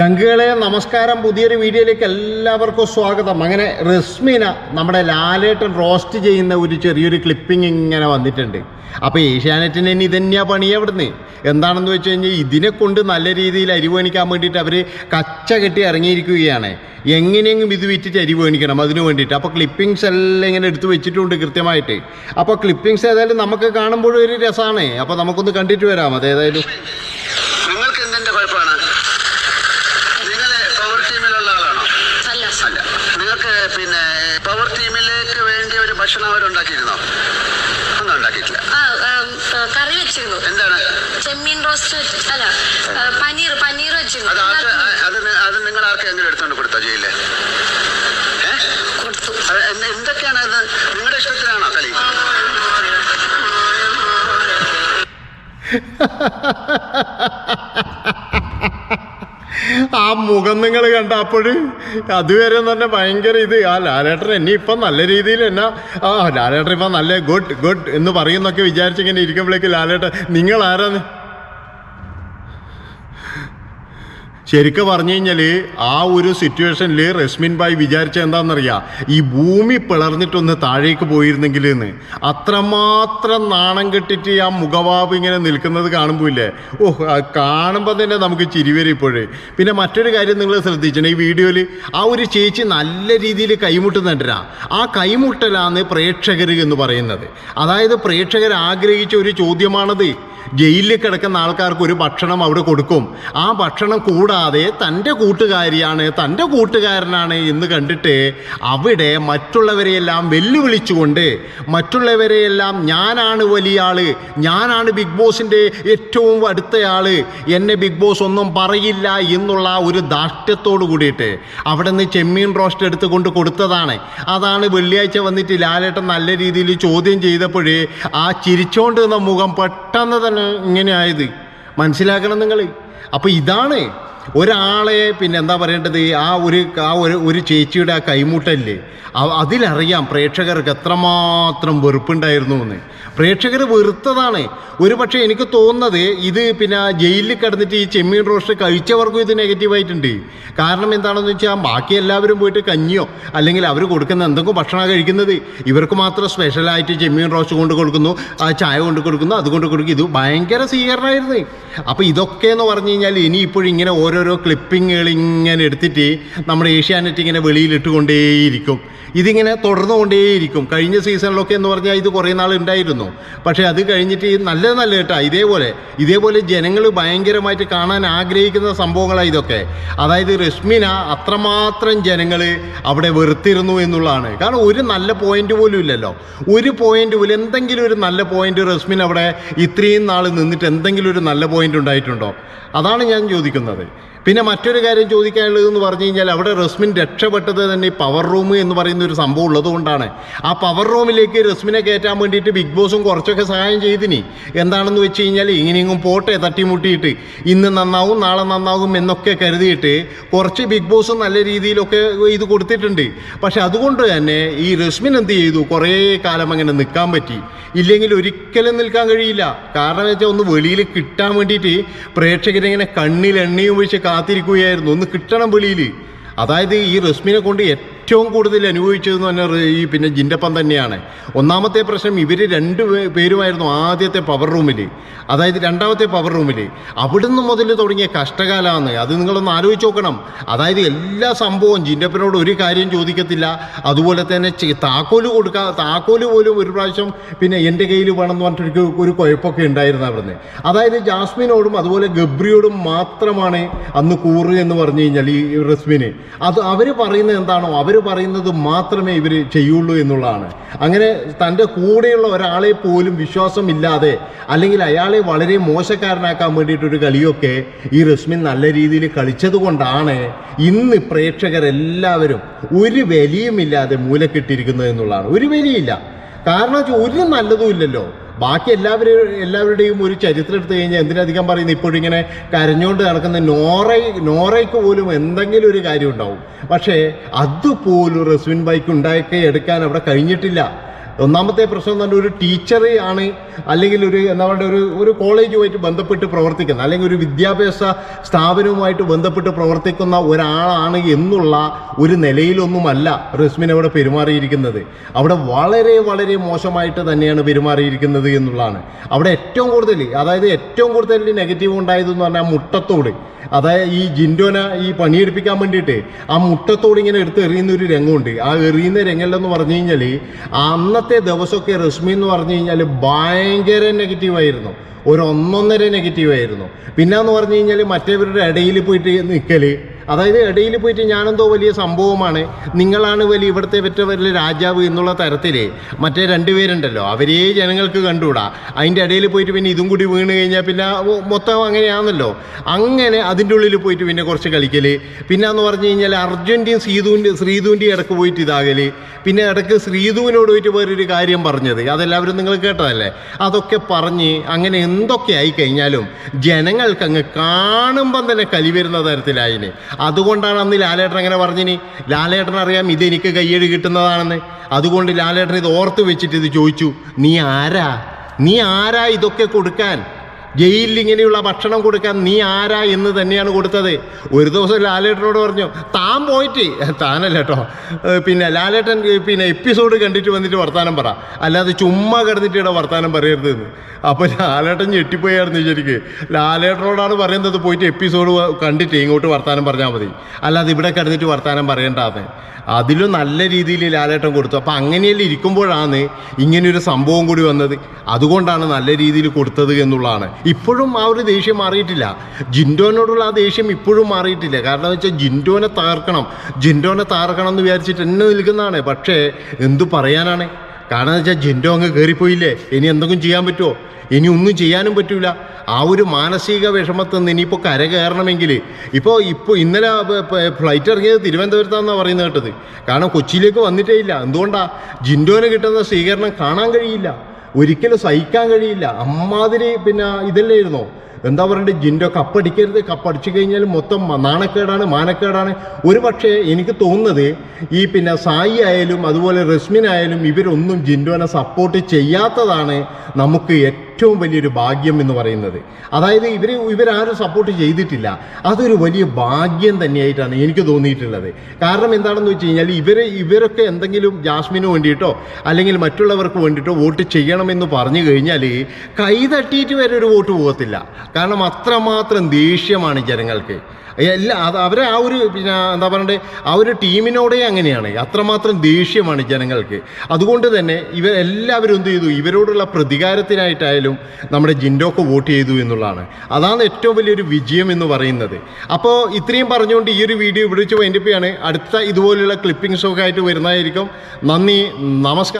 ചങ്കുകളെ നമസ്കാരം പുതിയൊരു വീഡിയോയിലേക്ക് എല്ലാവർക്കും സ്വാഗതം. അങ്ങനെ റസ്മിന നമ്മുടെ ലാലേട്ടൻ റോസ്റ്റ് ചെയ്യുന്ന ഒരു ചെറിയൊരു ക്ലിപ്പിംഗ് ഇങ്ങനെ വന്നിട്ടുണ്ട്. അപ്പോൾ ഏഷ്യാനെറ്റിന് ഇനി ഇതന്നെയാ പണി അവിടുന്ന്? എന്താണെന്ന് വെച്ച് കഴിഞ്ഞാൽ ഇതിനെ കൊണ്ട് നല്ല രീതിയിൽ അരി വേണിക്കാൻ വേണ്ടിയിട്ട് അവർ കച്ച കെട്ടി ഇറങ്ങിയിരിക്കുകയാണ്. എങ്ങനെയെങ്കിലും ഇത് വിറ്റിട്ട് അരി വേണിക്കണം അതിന് വേണ്ടിയിട്ട്. അപ്പോൾ ക്ലിപ്പിങ്സ് എല്ലാം ഇങ്ങനെ എടുത്ത് വെച്ചിട്ടുണ്ട് കൃത്യമായിട്ട്. അപ്പോൾ ക്ലിപ്പിങ്സ് ഏതായാലും നമുക്ക് കാണുമ്പോഴും ഒരു രസമാണ് അപ്പോൾ നമുക്കൊന്ന് കണ്ടിട്ട് വരാം. അതേതായാലും നിങ്ങൾക്ക് എന്തിന്റെ കുഴപ്പമാണ് നിങ്ങൾ പവർ ടീമിലുള്ള ആളാണോ അല്ല അല്ല നിങ്ങൾക്ക് പിന്നെ പവർ ടീമിലേക്ക് വേണ്ടി ഒരു ഭക്ഷണം അവരുണ്ടാക്കിയിരുന്നോ? ഒന്നും ഉണ്ടാക്കിയിട്ടില്ല. കറി വെച്ചിരുന്നു. എന്താണ്? ചെമ്മീൻ റോസ്റ്റ് അല്ല പനീർ പനീർ വെച്ചിരുന്നു. അത് അത് നിങ്ങൾ ആർക്കെങ്കിലും എടുത്തോണ്ട് കൊടുത്തോ ജയിലിൽ? എന്തൊക്കെയാണ് അത്? നിങ്ങളുടെ ഇഷ്ടത്തിനാണോ കളി ആ മുഖം നിങ്ങൾ കണ്ട അതുവരെ തന്നെ ഭയങ്കര ഇത്. ആ ലാലേട്ടൻ എന്നെ ഇപ്പം നല്ല രീതിയിൽ എന്നാ ആ ലാലേട്ടൻ ഇപ്പം നല്ല ഗുഡ് ഗുഡ് എന്ന് പറയുന്നൊക്കെ വിചാരിച്ചിങ്ങനെ ഇരിക്കുമ്പോഴേക്ക് ലാലേട്ടൻ നിങ്ങൾ ആരാന്ന്? ശരിക്കും പറഞ്ഞു കഴിഞ്ഞാൽ ആ ഒരു സിറ്റുവേഷനിൽ റസ്മിൻ ഭായ് വിചാരിച്ച എന്താണെന്നറിയാം? ഈ ഭൂമി പിളർന്നിട്ടൊന്ന് താഴേക്ക് പോയിരുന്നെങ്കിൽ എന്ന് അത്രമാത്രം നാണം കെട്ടിട്ട് ആ മുഖവാബ് ഇങ്ങനെ നിൽക്കുന്നത് കാണുമ്പോൾ ഇല്ലേ? ഓഹ് കാണുമ്പോൾ തന്നെ നമുക്ക് ചിരി വരും ഇപ്പോഴേ. പിന്നെ മറ്റൊരു കാര്യം നിങ്ങൾ ശ്രദ്ധിച്ചിട്ടുണ്ട് ഈ വീഡിയോയിൽ ആ ഒരു ചേച്ചി നല്ല രീതിയിൽ കൈമുട്ടുന്നുണ്ടാ ആ കൈമുട്ടലാണ് പ്രേക്ഷകർ എന്ന് പറയുന്നത്. അതായത് പ്രേക്ഷകർ ആഗ്രഹിച്ച ഒരു ചോദ്യമാണത്. ജയിലിൽ കിടക്കുന്ന ആൾക്കാർക്ക് ഒരു ഭക്ഷണം അവിടെ കൊടുക്കും. ആ ഭക്ഷണം കൂടാതെ തന്റെ കൂട്ടുകാരിയാണ് തന്റെ കൂട്ടുകാരനാണ് എന്ന് കണ്ടിട്ട് അവിടെ മറ്റുള്ളവരെയെല്ലാം വെല്ലുവിളിച്ചുകൊണ്ട് മറ്റുള്ളവരെയെല്ലാം ഞാനാണ് വലിയ ആൾ ഞാനാണ് ബിഗ് ബോസിന്റെ ഏറ്റവും അടുത്തയാൾ എന്നെ ബിഗ് ബോസ് ഒന്നും പറയില്ല എന്നുള്ള ഒരു ദാഷ്ട്യത്തോടു കൂടിയിട്ട് അവിടെ നിന്ന് ചെമ്മീൻ റോസ്റ്റ് എടുത്ത് കൊണ്ട് കൊടുത്തതാണ്. അതാണ് വെള്ളിയാഴ്ച വന്നിട്ട് ലാലേട്ടൻ നല്ല രീതിയിൽ ചോദ്യം ചെയ്തപ്പോഴേ ആ ചിരിച്ചോണ്ട് നിന്ന മുഖം പെട്ടെന്ന് തന്നെ ഇങ്ങനെ ആയത് മനസ്സിലാക്കണം നിങ്ങൾ അപ്പോൾ ഇതാണ് ഒരാളെ പിന്നെ എന്താ പറയേണ്ടത്? ആ ഒരു ആ ഒരു ഒരു ചേച്ചിയുടെ ആ കൈമുട്ടല്ലേ? അതിലറിയാം പ്രേക്ഷകർക്ക് എത്രമാത്രം വെറുപ്പുണ്ടായിരുന്നു എന്ന് പ്രേക്ഷകർ വെറുത്തതാണ്. ഒരു പക്ഷേ എനിക്ക് തോന്നുന്നത് ഇത് പിന്നെ ജയിലിൽ കിടന്നിട്ട് ഈ ചെമ്മീൻ റോസ്റ്റ് കഴിച്ചവർക്കും ഇത് നെഗറ്റീവായിട്ടുണ്ട്. കാരണം എന്താണെന്ന് വെച്ചാൽ ബാക്കി എല്ലാവരും പോയിട്ട് കഞ്ഞിയോ അല്ലെങ്കിൽ അവർ കൊടുക്കുന്ന എന്തെങ്കിലും ഭക്ഷണമാണ് കഴിക്കുന്നത്? ഇവർക്ക് മാത്രം സ്പെഷ്യലായിട്ട് ചെമ്മീൻ റോസ്റ്റ് കൊണ്ട് കൊടുക്കുന്നു ആ ചായ കൊണ്ട് കൊടുക്കുന്നു അതുകൊണ്ട് കൊടുക്കും ഇത് ഭയങ്കര സ്വീകരണമായിരുന്നു. അപ്പോൾ ഇതൊക്കെ എന്ന് പറഞ്ഞു കഴിഞ്ഞാൽ ഇനി ഇങ്ങനെ ഇങ്ങനെ ഓരോരോ ക്ലിപ്പിങ്ങുകളിങ്ങനെ എടുത്തിട്ട് നമ്മുടെ ഏഷ്യാനെറ്റ് ഇങ്ങനെ വെളിയിലിട്ടുകൊണ്ടേയിരിക്കും. ഇതിങ്ങനെ തുടർന്നുകൊണ്ടേയിരിക്കും. കഴിഞ്ഞ സീസണിലൊക്കെ എന്ന് പറഞ്ഞാൽ ഇത് കുറേ നാൾ ഉണ്ടായിരുന്നു. പക്ഷേ അത് കഴിഞ്ഞിട്ട് നല്ല നല്ല കേട്ടാ. ഇതേപോലെ ഇതേപോലെ ജനങ്ങൾ ഭയങ്കരമായിട്ട് കാണാൻ ആഗ്രഹിക്കുന്ന സംഭവങ്ങളാണ് ഇതൊക്കെ. അതായത് രശ്മിന അത്രമാത്രം ജനങ്ങൾ അവിടെ വെറുത്തിരുന്നു എന്നുള്ളതാണ്. കാരണം ഒരു നല്ല പോയിന്റ് പോലും ഇല്ലല്ലോ. ഒരു പോയിന്റ് പോലും എന്തെങ്കിലും ഒരു നല്ല പോയിന്റ് റസ്മിൻ അവിടെ ഇത്രയും നാൾ നിന്നിട്ട് എന്തെങ്കിലും ഒരു നല്ല പോയിന്റ് ഉണ്ടായിട്ടുണ്ടോ? അതാണ് ഞാൻ ചോദിക്കുന്നത്. പിന്നെ മറ്റൊരു കാര്യം ചോദിക്കാനുള്ളത് എന്ന് പറഞ്ഞു കഴിഞ്ഞാൽ അവിടെ റസ്മിൻ രക്ഷപ്പെട്ടത് തന്നെ ഈ പവർ റൂം എന്ന് പറയുന്ന ഒരു സംഭവം ഉള്ളതുകൊണ്ടാണ് ആ പവർ റൂമിലേക്ക് റസ്മിനെ കയറ്റാൻ വേണ്ടിയിട്ട് ബിഗ് ബോസും കുറച്ചൊക്കെ സഹായം ചെയ്തിനി. എന്താണെന്ന് വെച്ച് കഴിഞ്ഞാൽ ഇങ്ങനെയെങ്കിലും പോട്ടെ തട്ടിമുട്ടിയിട്ട്. ഇന്ന് നന്നാവും നാളെ നന്നാവും എന്നൊക്കെ കരുതിയിട്ട് കുറച്ച് ബിഗ് ബോസ് നല്ല രീതിയിലൊക്കെ ഇത് കൊടുത്തിട്ടുണ്ട്. പക്ഷെ അതുകൊണ്ട് തന്നെ ഈ റസ്മിൻ എന്ത് ചെയ്തു? കുറേ കാലം അങ്ങനെ നിൽക്കാൻ പറ്റി. ഇല്ലെങ്കിൽ ഒരിക്കലും നിൽക്കാൻ കഴിയില്ല. കാരണം വെച്ചാൽ ഒന്ന് വെളിയിൽ കിട്ടാൻ വേണ്ടിയിട്ട് പ്രേക്ഷകരിങ്ങനെ കണ്ണിൽ എണ്ണയും ഒഴിച്ച് കാത്തിരിക്കുകയായിരുന്നു. ഒന്ന് കിട്ടണം വെളിയിൽ അതായത് ഈ റസ്മിനെ കൊണ്ട് ഏറ്റവും കൂടുതൽ അനുഭവിച്ചതെന്ന് പറഞ്ഞാൽ ഈ പിന്നെ ജിന്റപ്പൻ തന്നെയാണ്. ഒന്നാമത്തെ പ്രശ്നം ഇവർ രണ്ട് പേരുമായിരുന്നു ആദ്യത്തെ പവർ റൂമിൽ അതായത് രണ്ടാമത്തെ പവർ റൂമിൽ അവിടുന്ന് മുതൽ തുടങ്ങിയ കഷ്ടകാലമാണ്. അത് നിങ്ങളൊന്ന് ആലോചിച്ച് നോക്കണം. അതായത് എല്ലാ സംഭവവും ജിന്റപ്പനോട് ഒരു കാര്യം ചോദിക്കത്തില്ല. അതുപോലെ തന്നെ താക്കോൽ കൊടുക്കാ താക്കോൽ പോലും ഒരു പ്രാവശ്യം പിന്നെ എന്റെ കയ്യിൽ വേണമെന്ന് പറഞ്ഞിട്ട് ഒരു കുഴപ്പമൊക്കെ ഉണ്ടായിരുന്നു അവിടുന്ന്. അതായത് ജാസ്മിനോടും അതുപോലെ ഗബ്രിയോടും മാത്രമാണ് അന്ന് കൂറ് എന്ന് പറഞ്ഞു കഴിഞ്ഞാൽ ഈ റസ്മിന്. അത് അവർ പറയുന്നത് എന്താണോ അവർ പറയുന്നത് മാത്രമേ ഇവർ ചെയ്യുള്ളൂ എന്നുള്ളതാണ്. അങ്ങനെ തന്റെ കൂടെയുള്ള ഒരാളെ പോലും വിശ്വാസമില്ലാതെ അല്ലെങ്കിൽ അയാളെ വളരെ മോശക്കാരനാക്കാൻ വേണ്ടിയിട്ടൊരു കളിയൊക്കെ ഈ റസ്മിൻ നല്ല രീതിയിൽ കളിച്ചത് കൊണ്ടാണ് ഇന്ന് പ്രേക്ഷകരെല്ലാവരും ഒരു വിലയുമില്ലാതെ മൂലക്കിട്ടിരിക്കുന്നത് എന്നുള്ളതാണ്. ഒരു വിലയില്ല കാരണം വെച്ചാൽ ഒരു നല്ലതും ഇല്ലല്ലോ. ബാക്കി എല്ലാവരും എല്ലാവരുടെയും ഒരു ചരിത്രം എടുത്തു കഴിഞ്ഞാൽ എന്തിനധികം പറയുന്നത് ഇപ്പോഴിങ്ങനെ കരഞ്ഞുകൊണ്ട് നടക്കുന്ന നോറ നോറയ്ക്ക് പോലും എന്തെങ്കിലും ഒരു കാര്യം ഉണ്ടാവും. പക്ഷേ അതുപോലും റസ്വിൻ ബൈക്ക് ഉണ്ടാക്കി എടുക്കാൻ അവിടെ കഴിഞ്ഞിട്ടില്ല. ഒന്നാമത്തെ പ്രശ്നം എന്ന് പറഞ്ഞാൽ ഒരു ടീച്ചർ ആണ് അല്ലെങ്കിൽ ഒരു എന്താ പറയുക ഒരു ഒരു കോളേജുമായിട്ട് ബന്ധപ്പെട്ട് പ്രവർത്തിക്കുന്ന അല്ലെങ്കിൽ ഒരു വിദ്യാഭ്യാസ സ്ഥാപനവുമായിട്ട് ബന്ധപ്പെട്ട് പ്രവർത്തിക്കുന്ന ഒരാളാണ് എന്നുള്ള ഒരു നിലയിലൊന്നുമല്ല റസ്മിൻ അവിടെ പെരുമാറിയിരിക്കുന്നത്. അവിടെ വളരെ വളരെ മോശമായിട്ട് തന്നെയാണ് പെരുമാറിയിരിക്കുന്നത് എന്നുള്ളതാണ്. അവിടെ ഏറ്റവും കൂടുതൽ അതായത് ഏറ്റവും കൂടുതൽ നെഗറ്റീവ് ഉണ്ടായതെന്ന് പറഞ്ഞാൽ മുട്ടത്തോട്. അതായത് ഈ ജിൻഡോനെ ഈ പണിയെടുപ്പിക്കാൻ വേണ്ടിയിട്ട് ആ മുട്ടത്തോട് ഇങ്ങനെ എടുത്ത് എറിയുന്ന ഒരു രംഗമുണ്ട്. ആ എറിയുന്ന രംഗമെന്ന് പറഞ്ഞു കഴിഞ്ഞാൽ അന്നത്തെ ദിവസമൊക്കെ റസ്മി എന്ന് പറഞ്ഞു കഴിഞ്ഞാൽ ഭയങ്കര നെഗറ്റീവായിരുന്നു ഒരു ഒന്നൊന്നര നെഗറ്റീവായിരുന്നു പിന്നെ എന്ന് പറഞ്ഞു കഴിഞ്ഞാൽ മറ്റേവരുടെ ഇടയിൽ പോയിട്ട് നിൽക്കൽ അതായത് ഇടയിൽ പോയിട്ട് ഞാനെന്തോ വലിയ സംഭവമാണ്. നിങ്ങളാണ് വലിയ ഇവിടുത്തെ പറ്റ വലിയ രാജാവ് എന്നുള്ള തരത്തിൽ മറ്റേ രണ്ടുപേരുണ്ടല്ലോ അവരേ ജനങ്ങൾക്ക് കണ്ടുകൂടാ. അതിന്റെ ഇടയിൽ പോയിട്ട് പിന്നെ ഇതും കൂടി വീണ് കഴിഞ്ഞാൽ പിന്നെ മൊത്തം അങ്ങനെയാണല്ലോ അങ്ങനെ അതിന്റെ ഉള്ളിൽ പോയിട്ട് പിന്നെ കുറച്ച് കളിക്കൽ പിന്നെ എന്ന് പറഞ്ഞു കഴിഞ്ഞാൽ അർജുന്റെയും സീതുവിന്റെ ശ്രീധുവിന്റെയും ഇടയ്ക്ക് പോയിട്ട് ഇതാകൽ പിന്നെ ഇടയ്ക്ക് ശ്രീധുവിനോട് പോയിട്ട് വേറൊരു കാര്യം പറഞ്ഞത്. അതെല്ലാവരും നിങ്ങൾ കേട്ടതല്ലേ? അതൊക്കെ പറഞ്ഞ് അങ്ങനെ എന്തൊക്കെ ആയിക്കഴിഞ്ഞാലും ജനങ്ങൾക്ക് അങ്ങ് കാണുമ്പം തന്നെ കലി വരുന്ന തരത്തിലായിന്. അതുകൊണ്ടാണ് അന്ന് ലാലേട്ടൻ അങ്ങനെ പറഞ്ഞിനി. ലാലേട്ടൻ അറിയാം ഇതെനിക്ക് കയ്യടി കിട്ടുന്നതാണെന്ന്. അതുകൊണ്ട് ലാലേട്ടൻ ഇത് ഓർത്ത് വെച്ചിട്ട് ഇത് ചോദിച്ചു നീ ആരാ? നീ ആരാ ഇതൊക്കെ കൊടുക്കാൻ? ജയിലിൽ ഇങ്ങനെയുള്ള ഭക്ഷണം കൊടുക്കാൻ നീ ആരാ എന്ന് തന്നെയാണ് കൊടുത്തത്. ഒരു ദിവസം ലാലേട്ടനോട് പറഞ്ഞു താൻ പോയിട്ട് താനല്ല കേട്ടോ. പിന്നെ ലാലേട്ടൻ പിന്നെ എപ്പിസോഡ് കണ്ടിട്ട് വന്നിട്ട് വർത്താനം പറ. അല്ലാതെ ചുമ്മാ കിടന്നിട്ട് ഇവിടെ വർത്താനം പറയരുത് എന്ന് അപ്പോൾ ലാലേട്ടൻ ഞെട്ടിപ്പോയായിരുന്നു ശരിക്ക്. ലാലേട്ടനോടാണ് പറയുന്നത് പോയിട്ട് എപ്പിസോഡ് കണ്ടിട്ട് ഇങ്ങോട്ട് വർത്താനം പറഞ്ഞാൽ മതി. അല്ലാതെ ഇവിടെ കിടന്നിട്ട് വർത്താനം പറയേണ്ടതെന്ന് അതിലും നല്ല രീതിയിൽ ലാലേട്ടൻ കൊടുത്തു. അപ്പം അങ്ങനെയല്ലേ ഇരിക്കുമ്പോഴാണ് ഇങ്ങനെയൊരു സംഭവം കൂടി വന്നത്. അതുകൊണ്ടാണ് നല്ല രീതിയിൽ കൊടുത്തത് എന്നുള്ളതാണ്. ഇപ്പോഴും ആ ഒരു ദേഷ്യം മാറിയിട്ടില്ല. ജിൻഡോനോടുള്ള ആ ദേഷ്യം ഇപ്പോഴും മാറിയിട്ടില്ല. കാരണം എന്ന് വെച്ചാൽ ജിൻഡോനെ തകർക്കണം. ജിൻഡോനെ തകർക്കണം എന്ന് വിചാരിച്ചിട്ട് എന്നെ നിൽക്കുന്നതാണ്. പക്ഷേ എന്തു പറയാനാണ്? കാരണം എന്ന് വെച്ചാൽ ജിൻഡോ അങ്ങ് കയറിപ്പോയില്ലേ ഇനി എന്തെങ്കിലും ചെയ്യാൻ പറ്റുമോ ഇനി ഒന്നും ചെയ്യാനും പറ്റൂല. ആ ഒരു മാനസിക വിഷമത്തിൽ നിന്ന് ഇനിയിപ്പോൾ കര കയറണമെങ്കിൽ ഇപ്പോൾ ഇപ്പോൾ ഇന്നലെ ഫ്ലൈറ്റ് ഇറങ്ങിയത് തിരുവനന്തപുരത്താണെന്നാണ് പറയുന്നത് കേട്ടത്. കാരണം കൊച്ചിയിലേക്ക് വന്നിട്ടേ ഇല്ല. എന്തുകൊണ്ടാണ് ജിൻഡോന് കിട്ടുന്ന സ്വീകരണം കാണാൻ കഴിയില്ല. ഒരിക്കലും സഹിക്കാൻ കഴിയില്ല. അമ്മാതിരി പിന്നെ ഇതല്ലായിരുന്നോ എന്താ പറയണ്ടേ ജിൻഡോ കപ്പടിക്കരുത് കപ്പടിച്ചു കഴിഞ്ഞാൽ മൊത്തം നാണക്കേടാണ് മാനക്കേടാണ്. ഒരു പക്ഷേ എനിക്ക് തോന്നുന്നത് ഈ പിന്നെ സായി ആയാലും അതുപോലെ റസ്മിൻ ഇവരൊന്നും ജിൻഡോനെ സപ്പോർട്ട് ചെയ്യാത്തതാണ് നമുക്ക് ഏറ്റവും വലിയൊരു ഭാഗ്യം എന്ന് പറയുന്നത്. അതായത് ഇവർ ഇവരാരും സപ്പോർട്ട് ചെയ്തിട്ടില്ല. അതൊരു വലിയ ഭാഗ്യം തന്നെയായിട്ടാണ് എനിക്ക് തോന്നിയിട്ടുള്ളത്. കാരണം എന്താണെന്ന് വെച്ച് കഴിഞ്ഞാൽ ഇവർ ഇവരൊക്കെ എന്തെങ്കിലും ജാസ്മിന് വേണ്ടിയിട്ടോ അല്ലെങ്കിൽ മറ്റുള്ളവർക്ക് വേണ്ടിയിട്ടോ വോട്ട് ചെയ്യണമെന്ന് പറഞ്ഞു കഴിഞ്ഞാൽ കൈ തട്ടിയിട്ട് വരെ ഒരു വോട്ട് പോകത്തില്ല. കാരണം അത്രമാത്രം ദേഷ്യമാണ് ജനങ്ങൾക്ക്. എല്ലാ അത് അവരെ ആ ഒരു പിന്നെ എന്താ പറയണ്ടേ ആ ഒരു ടീമിനോടേ അങ്ങനെയാണ്. അത്രമാത്രം ദേഷ്യമാണ് ജനങ്ങൾക്ക്. അതുകൊണ്ട് തന്നെ ഇവർ എല്ലാവരും എന്ത് ചെയ്തു? ഇവരോടുള്ള പ്രതികാരത്തിനായിട്ടായാലും നമ്മുടെ ജിൻഡോക്ക് വോട്ട് ചെയ്തു എന്നുള്ളതാണ്. അതാണ് ഏറ്റവും വലിയൊരു വിജയം എന്ന് പറയുന്നത്. അപ്പോൾ ഇത്രയും പറഞ്ഞുകൊണ്ട് ഈ ഒരു വീഡിയോ ഇവിടെ വെച്ച് വൈൻഡപ്പ് ചെയ്യാണ്. അടുത്ത ഇതുപോലുള്ള ക്ലിപ്പിംഗ്സൊക്കെ ആയിട്ട് വരുന്നതായിരിക്കും. നന്ദി നമസ്കാരം